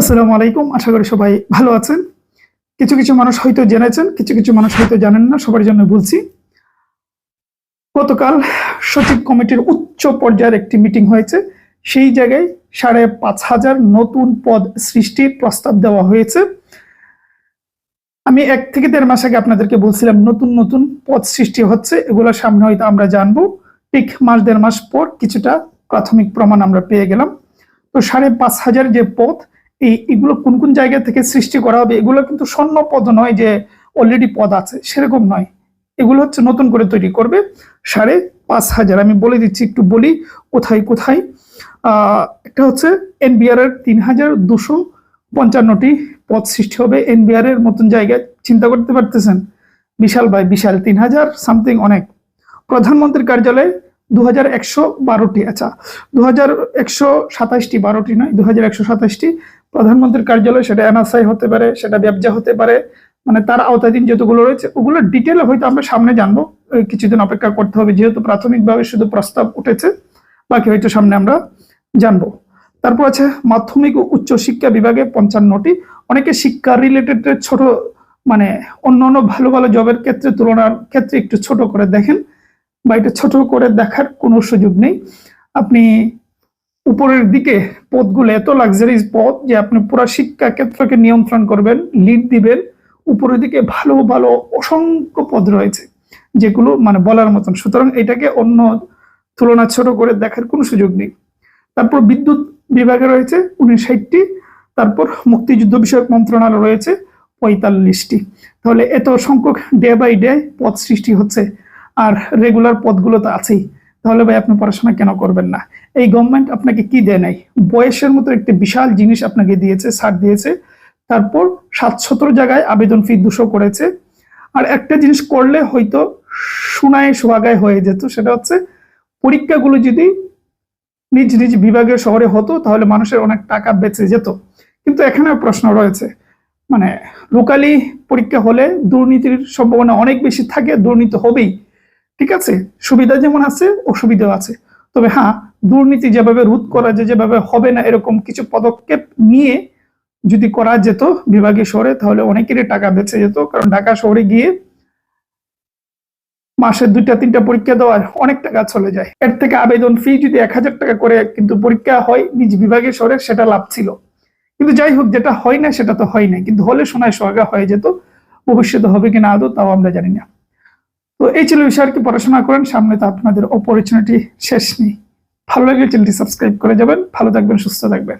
আসসালামু আলাইকুম, আশা করি সবাই ভালো আছেন। কিছু কিছু মানুষ হয়তো জেনেছেন, কিছু কিছু মানুষ হয়তো জানেন না, সবার জন্য বলছি। গতকাল সচিব কমিটির উচ্চ পর্যায়ের একটি মিটিং হয়েছে। সেই জায়গায় সাড়ে পাঁচ হাজার নতুন পদ সৃষ্টির প্রস্তাব দেওয়া হয়েছে। আমি এক থেকে দেড় মাস আগে আপনাদেরকে বলছিলাম, নতুন নতুন পদ সৃষ্টি হচ্ছে, এগুলো সামনে হয়তো আমরা জানব। ঠিক মাস দেড় মাস পর কিছুটা প্রাথমিক প্রমাণ আমরা পেয়ে গেলাম। তো সাড়ে পাঁচ হাজার যে পদ এই এগুলো কোন কোন জায়গা থেকে সৃষ্টি করা হবে, এগুলো কিন্তু স্বর্ণ পদ নয় যে অলরেডি পদ আছে, সেরকম নয়। এগুলো হচ্ছে নতুন করে তৈরি করবে, সাড়ে পাঁচ হাজার। আমি বলে দিচ্ছি, একটু বলি কোথায় কোথায়? একটা হচ্ছে এনবিআর এর তিন হাজার দুশো পঞ্চান্নটি পদ সৃষ্টি হবে। এনবিআর এর মতন জায়গায়, চিন্তা করতে পারতেছেন? বিশাল ভাই, বিশাল, তিন হাজার সামথিং অনেক। প্রধানমন্ত্রীর কার্যালয়ে দু হাজার একশো বারোটি। আচ্ছা দু হাজার একশো সাতাশটি, বারোটি নয় দু হাজার একশো সাতাশটি। প্রধানমন্ত্রীর কার্যালয়, সেটা এনআরসাই হতে পারে, সেটা ব্যবসা হতে পারে মানে তার আওতাধীন যতগুলো রয়েছে, ওগুলো ডিটেল হয়তো আমরা সামনে জানব। কিছুদিন অপেক্ষা করতে হবে, যেহেতু প্রাথমিকভাবে শুধু প্রস্তাব উঠেছে, বাকি হয়তো সামনে আমরা জানব। তারপর আছে মাধ্যমিক ও উচ্চ শিক্ষা বিভাগে পঞ্চান্নটি। অনেকে শিক্ষা রিলেটেড ছোট মানে অন্য অন্য ভালো ভালো জবের ক্ষেত্রে তুলনার ক্ষেত্রে একটু ছোট করে দেখেন, বা এটা ছোট করে দেখার কোনো সুযোগ নেই। আপনি উপরের দিকে পদগুলো এত লাক্সারিজ পদ যে আপনি পুরো শিক্ষা ক্ষেত্রকে নিয়ন্ত্রণ করবেন লিড দিবেন। উপরের দিকে ভালো ভালো, অসংখ্য পদ রয়েছে যেগুলো মানে বলার মতন। সুতরাং এটাকে অন্য তুলনা ছোট করে দেখার কোনো সুযোগ নেই। তারপর বিদ্যুৎ বিভাগে রয়েছে উনষাটটি, তারপর মুক্তিযুদ্ধ বিষয়ক মন্ত্রণালয় রয়েছে পঁয়তাল্লিশটি। তাহলে এত সংখ্যক ডে বাই ডে পদ সৃষ্টি হচ্ছে, আর রেগুলার পদগুলো তো আছেই। তাহলে ভাই আপনি পড়াশোনা কেন করবেন না? এই গভর্নমেন্ট আপনাকে কি দেয় নাই? বয়সের মতো একটি বিশাল জিনিস আপনাকে দিয়েছে, ছাড় দিয়েছে। তারপর সাতশতর জায়গায় আবেদন ফি দুশো করেছে। আর একটা জিনিস করলে হয়তো সোনায় সোহাগায় হয়ে যেত, সেটা হচ্ছে পরীক্ষাগুলো যদি নিজ নিজ বিভাগীয় শহরে হতো, তাহলে মানুষের অনেক টাকা বেঁচে যেত। কিন্তু এখানে প্রশ্ন রয়েছে। মানে লোকালি পরীক্ষা হলে দুর্নীতির সম্ভাবনা অনেক বেশি থাকে, দুর্নীতি হবেই। ঠিক আছে? সুবিধা যেমন আছে, অসুবিধাও আছে। তবে হ্যাঁ দুর্নীতি যেভাবে রোধ করা যায়, যেভাবে হবে না, এরকম কিছু পদক্ষেপ নিয়ে যদি করা যেত বিভাগীয় শহরে, তাহলে অনেকেরই টাকা বেঁচে যেত। কারণ ঢাকা শহরে গিয়ে মাসে দুইটা, তিনটা পরীক্ষা দেওয়ার অনেক টাকা চলে যায়। এর থেকে আবেদন ফি যদি এক হাজার টাকা করে কিন্তু পরীক্ষা হয় নিজ বিভাগীয় শহরে, সেটা লাভ ছিল। কিন্তু যাই হোক, যেটা হয় না, সেটা তো হয় না কিন্তু হলে সোনায় সোহাগা হয়ে যেত। ভবিষ্যতে হবে কিনা আদৌ, তাও আমরা জানি না। তো এই ছিল বিষয় আর কি, পড়াশোনা করেন, সামনে তো আপনাদের অপরচুনিটি শেষ নেই। ভালো লাগলে চ্যানেলটি সাবস্ক্রাইব করে যাবেন, ভালো থাকবেন, সুস্থ থাকবেন।